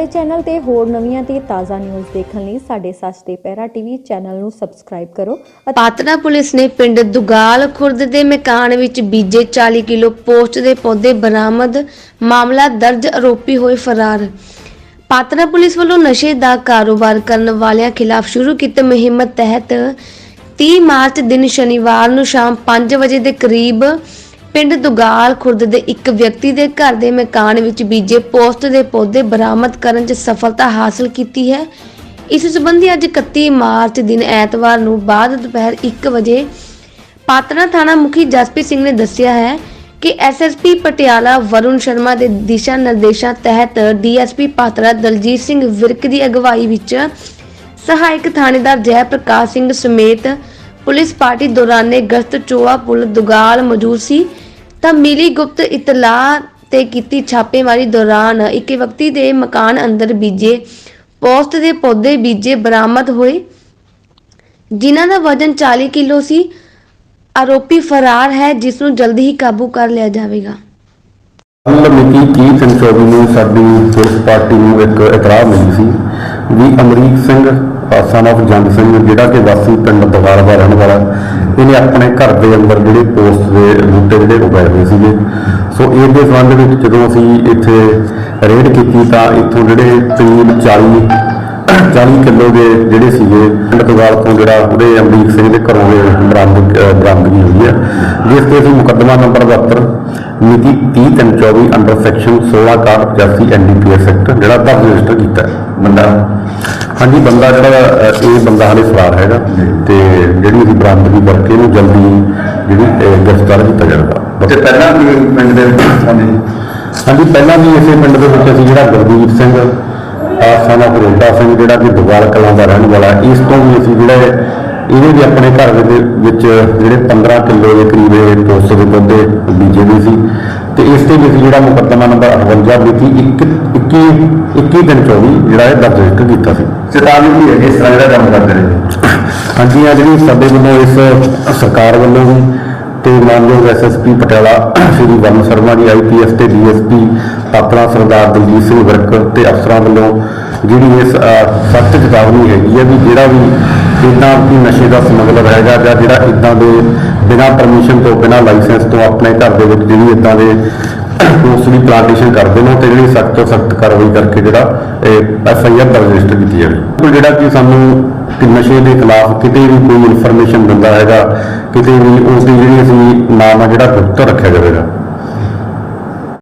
ਸਾਡੇ ਚੈਨਲ ਤੇ ਹੋਰ ਨਵੀਆਂ ਤੇ ਤਾਜ਼ਾ ਨਿਊਜ਼ ਦੇਖਣ ਲਈ ਸਾਡੇ ਸੱਚ ਤੇ ਪਹਿਰਾ ਟੀਵੀ ਚੈਨਲ ਨੂੰ ਸਬਸਕ੍ਰਾਈਬ ਕਰੋ ਅਤੇ ਪੁਲਿਸ ਨੇ ਪਿੰਡ ਦੁਗਾਲ ਖੁਰਦ ਦੇ ਮਕਾਨ ਵਿੱਚ ਬੀਜੇ 40 ਕਿਲੋ ਪੋਸਟ ਦੇ ਪੌਦੇ ਬਰਾਮਦ ਮਾਮਲਾ ਦਰਜ ਆਰੋਪੀ ਹੋਏ ਫਰਾਰ। ਪਾਤੜਾ ਪੁਲਿਸ ਵੱਲੋਂ ਨਸ਼ੇ ਦਾ ਕਾਰੋਬਾਰ ਕਰਨ ਵਾਲਿਆਂ ਖਿਲਾਫ ਸ਼ੁਰੂ ਕੀਤੀ ਮੁਹਿੰਮ ਤਹਿਤ 30 ਮਾਰਚ ਦਿਨ ਸ਼ਨੀਵਾਰ ਨੂੰ ਸ਼ਾਮ 5 ਵਜੇ ਦੇ ਕਰੀਬ ਪਿੰਡ ਦੁਗਾਲ ਖੁਰਦ ਦੇ ਇੱਕ ਵਿਅਕਤੀ ਦੇ ਘਰ ਦੇ ਮਕਾਨ ਵਿੱਚ ਬੀਜੇ ਪੋਸਟ ਦੇ ਪੌਦੇ ਬਰਾਮਦ ਕਰਨ 'ਚ ਸਫਲਤਾ ਹਾਸਲ ਕੀਤੀ ਹੈ। ਇਸ ਸੰਬੰਧੀ ਅੱਜ 31 ਮਾਰਚ ਦਿਨ ਐਤਵਾਰ ਨੂੰ ਬਾਅਦ ਦੁਪਹਿਰ 1 ਵਜੇ ਪਾਤੜਾ ਥਾਣਾ ਮੁਖੀ ਜਸਪ੍ਰੀਤ ਸਿੰਘ ਨੇ ਦੱਸਿਆ ਹੈ ਕਿ ਐਸਐਸਪੀ ਪਟਿਆਲਾ ਵਰੁਣ ਸ਼ਰਮਾ ਦੇ ਦਿਸ਼ਾ ਨਿਰਦੇਸ਼ਾਂ ਤਹਿਤ ਡੀਐਸਪੀ ਪਾਤੜਾ ਦਲਜੀਤ ਸਿੰਘ ਵਿਰਕ ਦੀ ਅਗਵਾਈ ਵਿੱਚ ਸਹਾਇਕ ਥਾਣੇਦਾਰ ਜੈ ਪ੍ਰਕਾਸ਼ ਸਿੰਘ ਸਮੇਤ ਪੁਲਿਸ ਪਾਰਟੀ ਦੌਰਾਨੇ ਗਸ਼ਤ ਚੋਆ ਪੁਲ ਦੁਗਾਲ ਮੌਜੂਦ ਸੀ। ਤਾਂ ਮਿਲੀ ਗੁਪਤ ਇਤਲਾਹ ਤੇ ਕੀਤੀ ਛਾਪੇਮਾਰੀ ਦੌਰਾਨ ਇੱਕ ਵਿਅਕਤੀ ਦੇ ਮਕਾਨ ਅੰਦਰ ਬੀਜੇ, ਪੋਸਟ ਦੇ ਪੌਦੇ ਬੀਜੇ ਬਰਾਮਦ ਹੋਏ, ਜਿਨ੍ਹਾਂ ਦਾ ਵਜ਼ਨ 40 ਕਿਲੋ ਸੀ। ਆਰੋਪੀ ਫਰਾਰ ਹੈ, ਜਿਸ ਨੂੰ ਜਲਦੀ ਹੀ ਕਾਬੂ ਕਰ ਲਿਆ ਜਾਵੇਗਾ। ਕੱਲ੍ਹ ਮਿਤੀ 30 ਤਿੰਨ 24 ਨੂੰ ਸਾਡੀ ਪੁਲਿਸ ਪਾਰਟੀ ਨੂੰ ਇੱਕ ਇਤਰਾਜ਼ ਮਿਲੀ ਸੀ ਵੀ ਅਮਰੀਕ ਸਿੰਘ ਸਨ of ਜੰਗ ਸਿੰਘ ਜਿਹੜਾ ਕਿ ਵਾਸੀ ਪਿੰਡ ਦਵਾਲ ਦਾ ਰਹਿਣ ਵਾਲਾ, ਇਹਨੇ ਆਪਣੇ ਘਰ ਦੇ ਅੰਦਰ ਜਿਹੜੇ ਪੋਸਟ ਦੇ ਬੂਟੇ ਜਿਹੜੇ ਉਗਾਏ ਹੋਏ ਸੀਗੇ। ਸੋ ਇਹਦੇ ਸੰਬੰਧ ਵਿੱਚ ਜਦੋਂ ਅਸੀਂ ਇੱਥੇ ਰੇਡ ਕੀਤੀ ਤਾਂ ਇੱਥੋਂ ਜਿਹੜੇ ਤਕਰੀਬ 40 40 ਕਿਲੋ ਦੇ ਜਿਹੜੇ ਸੀਗੇ, ਪਿੰਡ ਦਵਾਲ ਤੋਂ ਜਿਹੜਾ ਉਹਦੇ ਅਮਰੀਕ ਸਿੰਘ ਦੇ ਘਰੋਂ ਦੇ ਬਰਾਮਦ ਬਰਾਮਦਗੀ ਹੋਈ ਹੈ ਜਿਸ ਤੇ ਅਸੀਂ ਮੁਕੱਦਮਾ ਨੰਬਰ 72 ਮਿਤੀ 30 ਤਿੰਨ 24 ਅੰਡਰ ਸੈਕਸ਼ਨ 16 ਕਾਰ 85 ਐਨਡੀਪੀਐਸ ਐਕਟ ਜਿਹੜਾ ਦਰਜ ਰਜਿਸਟਰ ਕੀਤਾ ਹੈ। ਬੰਦਾ ਹਾਂਜੀ ਬੰਦਾ ਜਿਹੜਾ ਅਹ, ਇਹ ਬੰਦਾ ਹਾਲੇ ਫਰਾਰ ਹੈਗਾ ਤੇ ਜਿਹੜੀ ਅਸੀਂ ਬਰਾਮਦਗੀ ਕਰਕੇ ਇਹਨੂੰ ਜਲਦੀ ਜਿਹੜੀ ਅਹ, ਗ੍ਰਿਫਤਾਰ ਕੀਤਾ ਜਾਵੇਗਾ। ਤੇ ਪਹਿਲਾਂ ਵੀ ਪਿੰਡ ਦੇ ਹਾਂਜੀ ਹਾਂਜੀ ਪਹਿਲਾਂ ਵੀ ਇਸੇ ਪਿੰਡ ਦੇ ਵਿੱਚ ਅਸੀਂ ਜਿਹੜਾ ਗੁਰਦੀਪ ਸਿੰਘ ਆਸਾਨਾ ਰੋਡਾ ਸਿੰਘ ਜਿਹੜਾ ਕਿ ਦੁਗਾਲ ਕਲਾਂ ਦਾ ਰਹਿਣ ਵਾਲਾ ਇਸ ਤੋਂ ਵੀ ਅਸੀਂ ਜਿਹੜਾ ਇਹਦੇ ਵੀ ਆਪਣੇ ਘਰ ਦੇ ਵਿੱਚ ਜਿਹੜੇ 15 ਕਿਲੋ ਦੇ ਕਰੀਬ ਪੋਸਟ ਦੇ ਪੌਦੇ ਬੀਜੇ ਵੀ ਸੀ। ਤੇ ਇਸ ਤੇ ਵੀ ਅਸੀਂ ਜਿਹੜਾ ਮੁਕੱਦਮਾ ਨੰਬਰ 58 ਮਿਤੀ 1 21 21 ਦਿਨ 24 ਜਿਹੜਾ ਇਹ ਦਰਜ ਰਜਿਸਟਰ ਕੀਤਾ ਸੀ। ਚੇਤਾਵਨੀ ਵੀ ਹੈ ਇਸ ਤਰ੍ਹਾਂ ਜਿਹੜਾ ਕੰਮ ਕਰਦੇ ਰਹੇ। ਹਾਂਜੀ ਆ ਜਿਹੜੀ ਸਾਡੇ ਵੱਲੋਂ ਇਸ ਸਰਕਾਰ ਵੱਲੋਂ ਵੀ ਤੇ ਮਾਨਯੋਗ ਐਸਐਸਪੀ ਪਟਿਆਲਾ ਸ਼੍ਰੀ ਵਰਨ ਸ਼ਰਮਾ ਜੀ ਆਈਪੀਐਸ ਤੇ ਡੀਐਸਪੀ ਆਪਣਾ ਸਰਦਾਰ ਦਲਜੀਤ ਸਿੰਘ ਵਿਰਕ ਤੇ ਅਫਸਰਾਂ ਵੱਲੋਂ ਜਿਹੜੀ ਇਸ ਸਖਤ ਚੇਤਾਵਨੀ ਹੈਗੀ ਹੈ ਵੀ ਜਿਹੜਾ ਵੀ ਇਦਾਂ ਕੋਈ ਨਸ਼ੇ ਦਾ ਸਮਗਲਰ ਹੈਗਾ ਜਾਂ ਜਿਹੜਾ ਇਦਾਂ ਦੇ ਬਿਨਾਂ ਪਰਮਿਸ਼ਨ ਤੋਂ, ਬਿਨਾਂ ਲਾਇਸੈਂਸ ਤੋਂ ਆਪਣੇ ਘਰ ਦੇ ਵਿੱਚ ਜਿਹੜੀ ਇਦਾਂ ਦੇ ਉਸ ਦੀ ਪਲਾਂਟੇਸ਼ਨ ਕਰਦੇ ਨੇ ਤੇ ਜਿਹੜੀ ਸਖਤ ਤੋਂ ਸਖਤ ਕਾਰਵਾਈ ਕਰਕੇ ਜਿਹੜਾ ਇਹ ਐਫ ਆਈ ਆਰ ਰਜਿਸਟਰ ਕੀਤੀ ਜਾਵੇ। ਕੋਈ ਜਿਹੜਾ ਕਿ ਸਾਨੂੰ ਕਿ ਨਸ਼ੇ ਦੇ ਖਿਲਾਫ ਕਿਤੇ ਵੀ ਕੋਈ ਇਨਫੋਰਮੇਸ਼ਨ ਦਿੰਦਾ ਹੈਗਾ, ਕਿਤੇ ਵੀ ਉਸ ਦੀ ਜਿਹੜੀ ਅਸੀਂ ਨਾਮ ਆ ਜਿਹੜਾ ਗੁਪਤ ਰੱਖਿਆ ਜਾਵੇਗਾ।